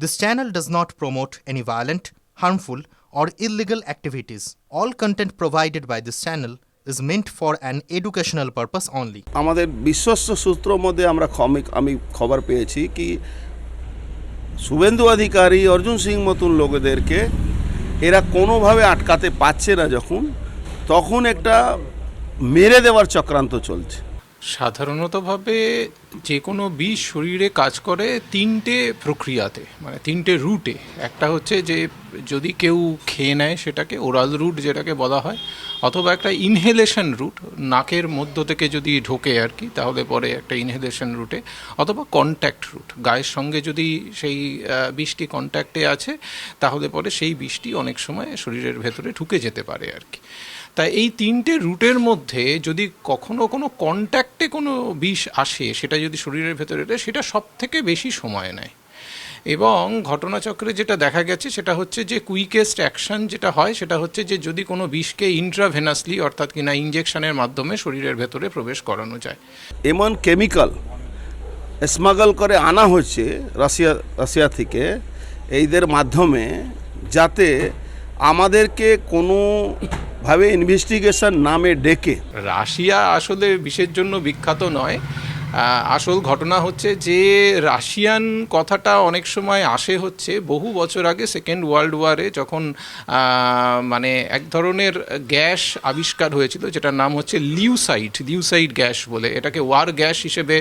This channel does not promote any violent, harmful, or illegal activities. All content provided by this channel is meant for an educational purpose only. আমাদের বিশ্বস্ত সূত্র মধ্যে আমরা আমি খবর পেয়েছি কি শুভেন্দু অধিকারী অর্জুন সিং মতন লোকেদেরকে এরা কোনোভাবে আটকাতে পারছে না যখন তখন একটা মেরে দেওয়ার চক্রান্ত চলছে সাধারণতভাবে যে কোনো বিষ শরীরে কাজ করে তিনটে প্রক্রিয়াতে মানে তিনটে রুটে। একটা হচ্ছে যে যদি কেউ খেয়ে নেয় সেটাকে, ওরাল রুট যেটাকে বলা হয়, অথবা একটা ইনহেলেশন রুট, নাকের মধ্য থেকে যদি ঢোকে আর কি, তাহলে পরে একটা ইনহেলেশন রুটে, অথবা কন্ট্যাক্ট রুট গায়ের সঙ্গে যদি সেই বিষটি কন্ট্যাক্টে আছে, তাহলে পরে সেই বিষটি অনেক সময় শরীরের ভেতরে ঢুকে যেতে পারে আর কি। তা এই তিনটে রুটের মধ্যে যদি কখনো কোনো কন্ট্যাক্টে কোনো বিষ আসে, সেটা যদি শরীরের ভেতরে সেটা সব থেকে বেশি সময় নেয়। এবং ঘটনাচক্রে যেটা দেখা গেছে, সেটা হচ্ছে যে কুইকেস্ট অ্যাকশন যেটা হয়, সেটা হচ্ছে যে যদি কোনো বিষকে ইন্ট্রাভেনাসলি অর্থাৎ কিনা ইঞ্জেকশনের মাধ্যমে শরীরের ভেতরে প্রবেশ করানো যায়। এমন কেমিক্যাল স্মাগল করে আনা হচ্ছে রাশিয়া রাশিয়া থেকে, এইদের মাধ্যমে যাতে আমাদেরকে কোনোভাবে ইনভেস্টিগেশন নামে ডেকে। রাশিয়া আসলে বিশ্বের জন্য বিখ্যাত নয় আসল ঘটনা হচ্ছে যে রাশিয়ান কথাটা অনেক সময় আসে হচ্ছে, বহু বছর আগে সেকেন্ড ওয়ার্ল্ড ওয়ারে যখন মানে এক ধরনের গ্যাস আবিষ্কার হয়েছিল, যেটার নাম হচ্ছে লিউসাইড লিউসাইড গ্যাস বলে, এটাকে ওয়ার গ্যাস হিসেবে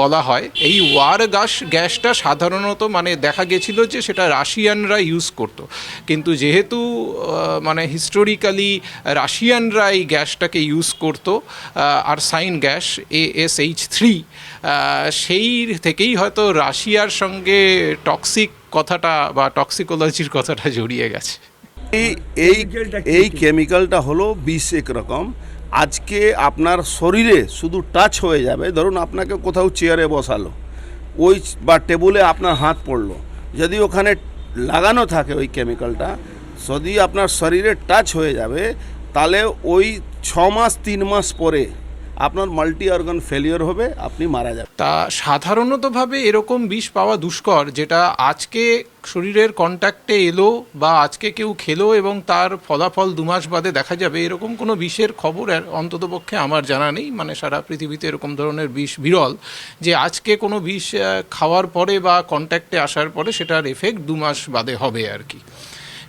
বলা হয়। এই ওয়ার গ্যাস গ্যাসটা সাধারণত মানে দেখা গেছিল যে সেটা রাশিয়ানরা ইউজ করতো। কিন্তু যেহেতু মানে হিস্টোরিক্যালি রাশিয়ানরা এই গ্যাসটাকে ইউজ করতো arsine gas, A S H three সেই থেকেই হয়তো রাশিয়ার সঙ্গে টক্সিক কথাটা বা টক্সিকোলজির কথাটা জড়িয়ে গেছে। এই এই এই কেমিক্যালটা হলো বিষ একরকম আজকে আপনার শরীরে শুধু টাচ হয়ে যাবে। ধরুন আপনাকে কোথাও চেয়ারে বসালো, ওই বা টেবুলে আপনার হাত পড়ল। যদি ওখানে লাগানো থাকে ওই কেমিক্যালটা যদি আপনার শরীরে টাচ হয়ে যাবে, তাহলে ওই ছ মাস, তিন মাস পরে আপনার মাল্টি অর্গান ফেলিওর হবে, আপনি মারা যাবেন। তা সাধারণতভাবে এরকম বিষ পাওয়া দুষ্কর যেটা আজকে শরীরের কন্ট্যাক্টে এলো বা আজকে কেউ খেলো এবং তার ফলাফল দু মাস বাদে দেখা যাবে, এরকম কোনো বিষের খবর অন্ততপক্ষে আমার জানা নেই। মানে সারা পৃথিবীতে এরকম ধরনের বিষ বিরল। যে আজকে কোনো বিষ খাওয়ার পরে বা কন্ট্যাক্টে আসার পরে সেটার এফেক্ট দু মাস বাদে হবে আর কি।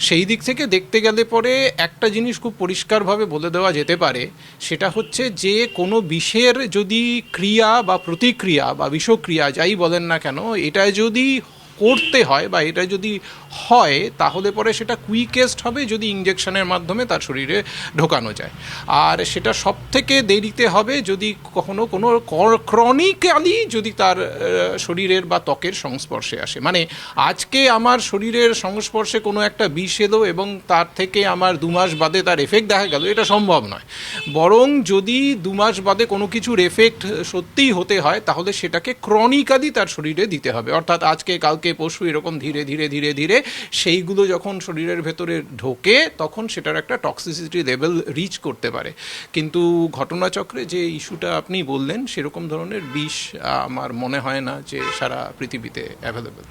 সেই দিক থেকে দেখতে গেলে পরে একটা জিনিস খুব পরিষ্কারভাবে বলে দেওয়া যেতে পারে, সেটা হচ্ছে যে কোনো বিষের যদি ক্রিয়া বা প্রতিক্রিয়া বা বিষক্রিয়া, যাই বলেন না কেন, এটা যদি করতে হয় বা এটা যদি হয়, তাহলে পরে সেটা কুইকেস্ট হবে যদি ইঞ্জেকশনের মাধ্যমে তার শরীরে ঢোকানো যায়। আর সেটা সব থেকে দেরিতে হবে যদি কখনো কোনো ক্রনিক্যালি যদি তার শরীরের বা ত্বকের সংস্পর্শে আসে। মানে আজকে আমার শরীরের সংস্পর্শে কোনো একটা বিষ এলো এবং তার থেকে আমার দু মাস বাদে তার এফেক্ট দেখা গেল, এটা সম্ভব নয়। বরং যদি দু মাস বাদে কোনো কিছুর এফেক্ট সত্যিই হতে হয়, তাহলে সেটাকে ক্রনিক্যালি তার শরীরে দিতে হবে। অর্থাৎ আজকে কালকে পরশু এরকম ধীরে ধীরে ধীরে ধীরে সেইগুলো যখন শরীরের ভেতরে ঢোকে তখন সেটার একটা টক্সিসিটি লেভেল রিচ করতে পারে। কিন্তু ঘটনাচক্রে যে ইস্যুটা আপনি বললেন, সেরকম ধরনের বিষ আমার মনে হয় না যে সারা পৃথিবীতে অ্যাভেলেবেল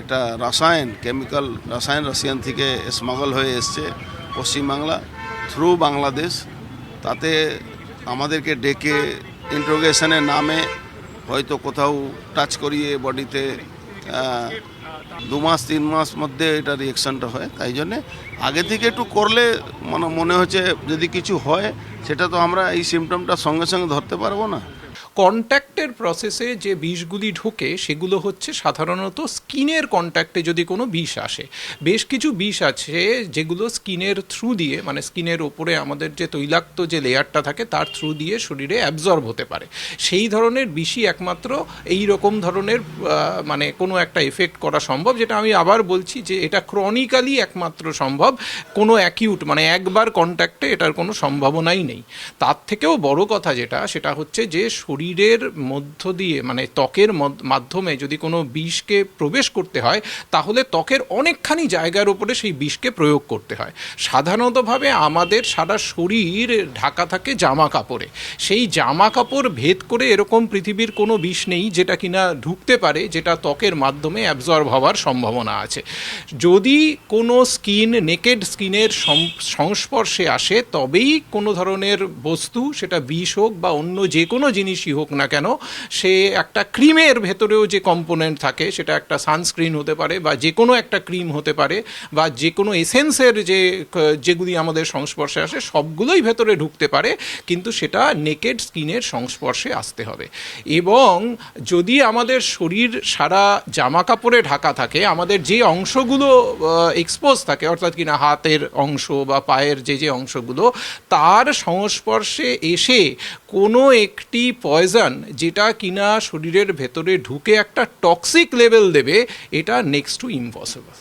এটা রাসায়ন কেমিক্যাল রাসায়ন, রাশিয়ান থেকে স্মাগল হয়ে এসছে পশ্চিমবাংলা থ্রু বাংলাদেশ। তাতে আমাদেরকে ডেকে ইন্ট্রোগেশনের নামে হয়তো কোথাও টাচ করিয়ে বডিতে দু মাস, তিন মাস মধ্যে এটা রিয়েকশনটা হয়। তাই জন্যে আগে থেকে একটু করলে মানে মনে হচ্ছে যদি কিছু হয়, সেটা তো আমরা এই সিমটমটা সঙ্গে সঙ্গে ধরতে পারব না। কন্ট্যাক্টের প্রসেসে যে বিষগুলি ঢোকে, সেগুলো হচ্ছে সাধারণত স্কিনের কন্ট্যাক্টে যদি কোনো বিষ আসে। বেশ কিছু বিষ আছে যেগুলো স্কিনের থ্রু দিয়ে মানে স্কিনের ওপরে আমাদের যে তৈলাক্ত যে লেয়ারটা থাকে, তার থ্রু দিয়ে শরীরে অ্যাবজর্ব হতে পারে। সেই ধরনের বিষই একমাত্র এই রকম ধরনের মানে কোনো একটা এফেক্ট করা সম্ভব, যেটা আমি আবার বলছি যে এটা ক্রনিক্যালি একমাত্র সম্ভব। কোনো অ্যাকিউট মানে একবার কন্ট্যাক্টে এটার কোনো সম্ভাবনাই নেই। তার থেকেও বড় কথা যেটা, সেটা হচ্ছে যে শরীর শরীরের মধ্য দিয়ে মানে ত্বকের মাধ্যমে যদি কোনো বিষকে প্রবেশ করতে হয়, তাহলে ত্বকের অনেকখানি জায়গার উপরে সেই বিষকে প্রয়োগ করতে হয়। সাধারণতভাবে আমাদের সারা শরীর ঢাকা থাকে জামা কাপড়ে। সেই জামা কাপড় ভেদ করে এরকম পৃথিবীর কোনো বিষ নেই যেটা কিনা ঢুকতে পারে, যেটা ত্বকের মাধ্যমে অ্যাবজর্ব হওয়ার সম্ভাবনা আছে। যদি কোনো স্কিন নেকেড স্কিনের সংস্পর্শে আসে, তবেই কোনো ধরনের বস্তু, সেটা বিষ হোক বা অন্য যে কোনো জিনিসই হোক না কেন, সে একটা ক্রিমের ভেতরেও যে কম্পোনেন্ট থাকে, সেটা একটা সানস্ক্রিন হতে পারে বা যে কোনো একটা ক্রিম হতে পারে বা যে কোনো এসেন্সের যে, যেগুলি আমাদের সংস্পর্শে আসে, সবগুলোই ভেতরে ঢুকতে পারে, কিন্তু সেটা নেকেড স্কিনের সংস্পর্শে আসতে হবে। এবং যদি আমাদের শরীর সারা জামা কাপড়ে ঢাকা থাকে, আমাদের যে অংশগুলো এক্সপোজ থাকে, অর্থাৎ কিনা হাতের অংশ বা পায়ের যে যে অংশগুলো, তার সংস্পর্শে এসে কোনো একটি পয়জন যেটা কিনা শরীরের ভেতরে ঢুকে একটা টক্সিক লেভেল দেবে এটা নেক্সট টু ইম্পসিবল